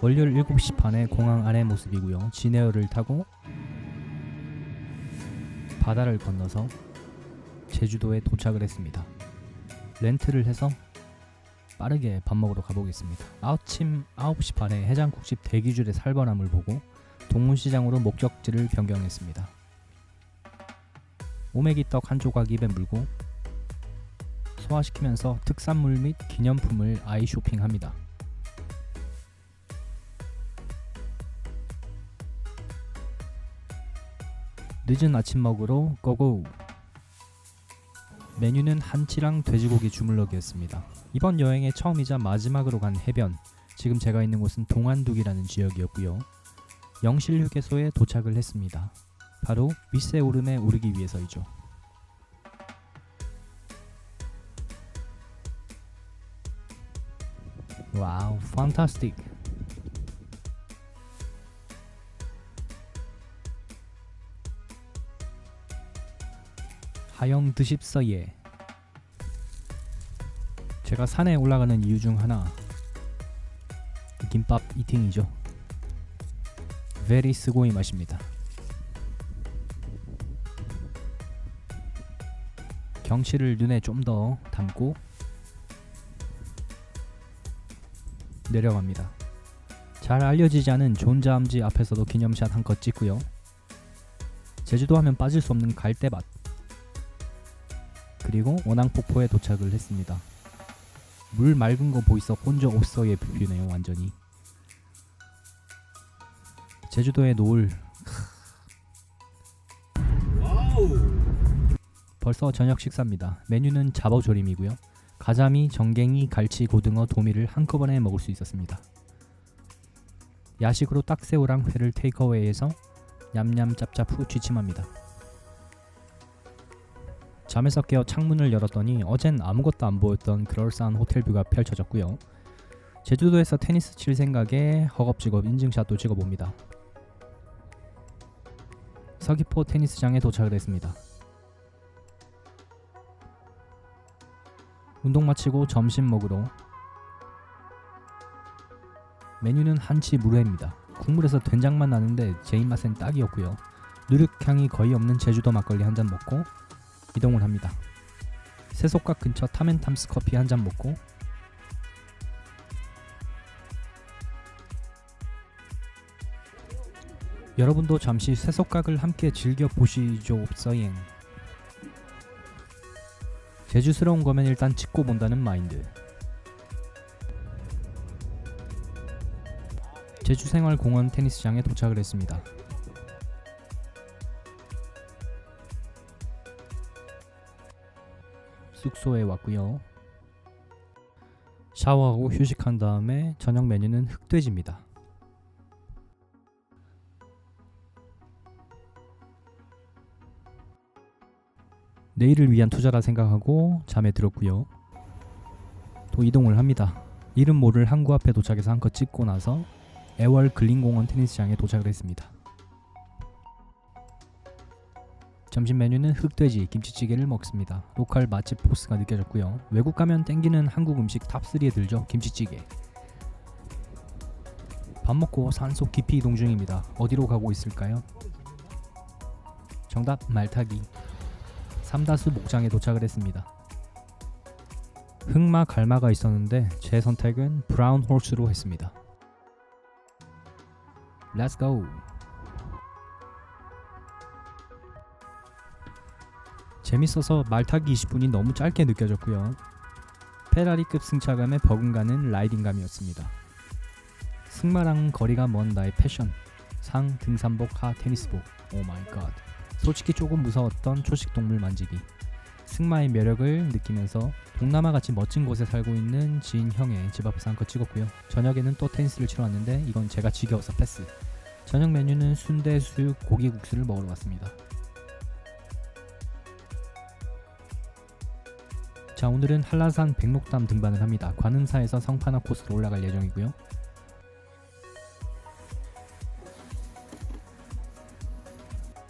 월요일 7시 반에 공항 안의 모습이고요. 진에어를 타고 바다를 건너서 제주도에 도착을 했습니다. 렌트를 해서 빠르게 밥 먹으러 가보겠습니다. 아침 9시 반에 해장국집 대기줄의 살벌함을 보고 동문시장으로 목적지를 변경했습니다. 오메기 떡 한 조각 입에 물고 소화시키면서 특산물 및 기념품을 아이 쇼핑합니다. 늦은 아침 먹으러 고고! 메뉴는 한치랑 돼지고기 주물럭이었습니다. 이번 여행의 처음이자 마지막으로 간 해변, 지금 제가 있는 곳은 동안둑이라는 지역이었고요. 영실 휴게소에 도착을 했습니다. 바로 윗세 오름에 오르기 위해서이죠. 와우, 판타스틱. 하영 드십서예. 제가 산에 올라가는 이유 중 하나 김밥 이팅이죠. 베리 스고이 맛입니다. 경치를 눈에 좀 더 담고 내려갑니다. 잘 알려지지 않은 존자암지 앞에서도 기념샷 한컷 찍고요. 제주도 하면 빠질 수 없는 갈대밭 그리고 원앙폭포에 도착을 했습니다. 물 맑은 거 보이서 혼자 없어의 뷰네요 완전히. 제주도의 노을 벌써 저녁 식사입니다. 메뉴는 잡어조림이고요. 가자미, 정갱이, 갈치, 고등어, 도미를 한꺼번에 먹을 수 있었습니다. 야식으로 딱새우랑 회를 테이크어웨이에서 냠냠 짭짭 후 취침합니다. 잠에서 깨어 창문을 열었더니 어젠 아무것도 안 보였던 그럴싸한 호텔뷰가 펼쳐졌고요. 제주도에서 테니스 칠 생각에 허겁지겁 인증샷도 찍어봅니다. 서귀포 테니스장에 도착을 했습니다. 운동 마치고 점심 먹으러 메뉴는 한치 물회입니다. 국물에서 된장만 나는데 제 입맛엔 딱이었고요. 누룩향이 거의 없는 제주도 막걸리 한 잔 먹고 이동을 합니다. 세속각 근처 타멘탐스 커피 한 잔 먹고 여러분도 잠시 세속각을 함께 즐겨 보시죠, 서행. 제주스러운 거면 일단 찍고 본다는 마인드. 제주생활공원 테니스장에 도착을 했습니다. 숙소에 왔고요. 샤워하고 휴식한 다음에 저녁 메뉴는 흑돼지입니다. 내일을 위한 투자라 생각하고 잠에 들었고요. 또 이동을 합니다. 이름 모를 항구 앞에 도착해서 한껏 찍고 나서 애월 근린공원 테니스장에 도착을 했습니다. 점심 메뉴는 흑돼지 김치찌개를 먹습니다. 로컬 맛집 포스가 느껴졌고요. 외국 가면 땡기는 한국 음식 탑3에 들죠. 김치찌개. 밥 먹고 산속 깊이 이동 중입니다. 어디로 가고 있을까요? 정답 말타기. 삼다수 목장에 도착을 했습니다. 흑마 갈마가 있었는데 제 선택은 브라운 홀스로 했습니다. Let's go. 재밌어서 말타기 20분이 너무 짧게 느껴졌고요. 페라리급 승차감에 버금가는 라이딩감이었습니다. 승마랑 거리가 먼 나의 패션. 상, 등산복, 하, 테니스복. 오 마이 갓. 솔직히 조금 무서웠던 초식 동물 만지기. 승마의 매력을 느끼면서 동남아 같이 멋진 곳에 살고 있는 지인 형의 집 앞에서 한컷 찍었고요. 저녁에는 또 테니스를 치러 왔는데 이건 제가 지겨워서 패스. 저녁 메뉴는 순대, 수육, 고기 국수를 먹으러 왔습니다. 자 오늘은 한라산 백록담 등반을 합니다. 관음사에서 성판화 코스로 올라갈 예정이고요.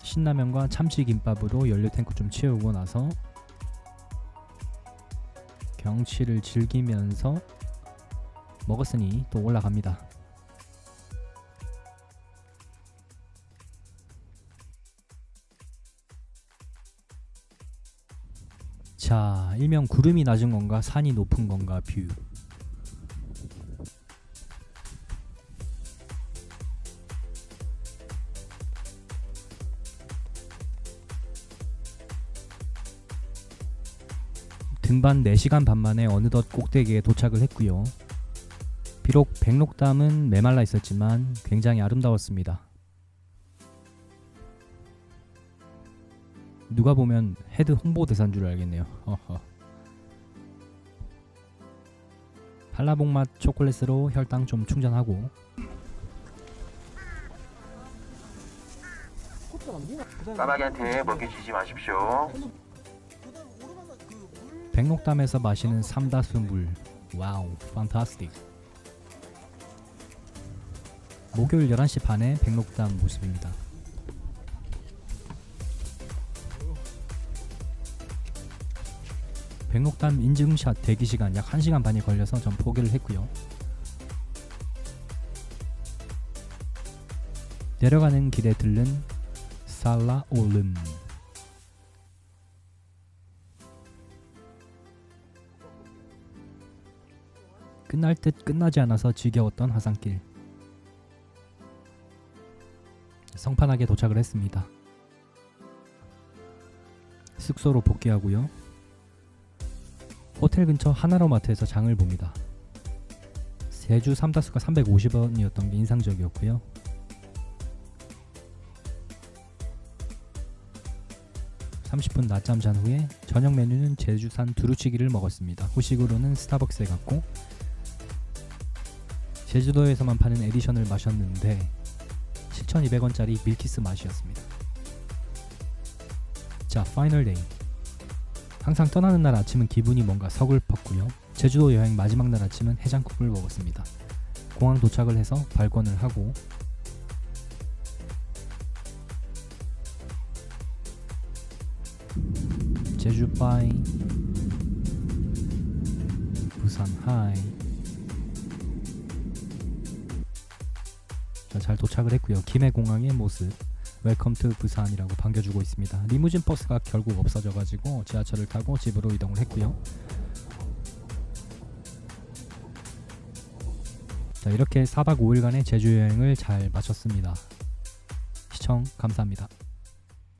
신라면과 참치김밥으로 연료 탱크 좀 채우고 나서 경치를 즐기면서 먹었으니 또 올라갑니다. 자, 일명 구름이 낮은 건가 산이 높은 건가 뷰. 등반 4시간 반 만에 어느덧 꼭대기에 도착을 했고요. 비록 백록담은 메말라 있었지만 굉장히 아름다웠습니다. 누가 보면 헤드 홍보 대사인 줄 알겠네요. 한라봉 맛 초콜릿으로 혈당 좀 충전하고 까마귀한테 먹이 주지 마십시오. 백록담에서 마시는 삼다수 물. 와우, 판타스틱. 목요일 11시 반에 백록담 모습입니다. 백록담 인증샷 대기 시간 약 1시간 반이 걸려서 전 포기를 했고요. 내려가는 길에 들른 살라 올름. 끝날 듯 끝나지 않아서 지겨웠던 화산길. 성판하게 도착을 했습니다. 숙소로 복귀하고요. 호텔 근처 하나로마트에서 장을 봅니다. 제주 삼다수가 350원이었던 게 인상적이었고요. (30분) 낮잠 잔 후에 저녁 메뉴는 제주산 두루치기를 먹었습니다. 후식으로는 스타벅스에 갔고 제주도에서만 파는 에디션을 마셨는데 7,200원짜리 밀키스 맛이었습니다. 자, 파이널 데이. 항상 떠나는 날 아침은 기분이 뭔가 서글펐고요. 제주도 여행 마지막 날 아침은 해장국을 먹었습니다. 공항 도착을 해서 발권을 하고 제주 빠이 부산 하이 자, 잘 도착을 했고요. 김해 공항의 모습 웰컴 투 부산이라고 반겨주고 있습니다. 리무진 버스가 결국 없어져가지고 지하철을 타고 집으로 이동을 했고요. 자 이렇게 4박 5일간의 제주 여행을 잘 마쳤습니다. 시청 감사합니다.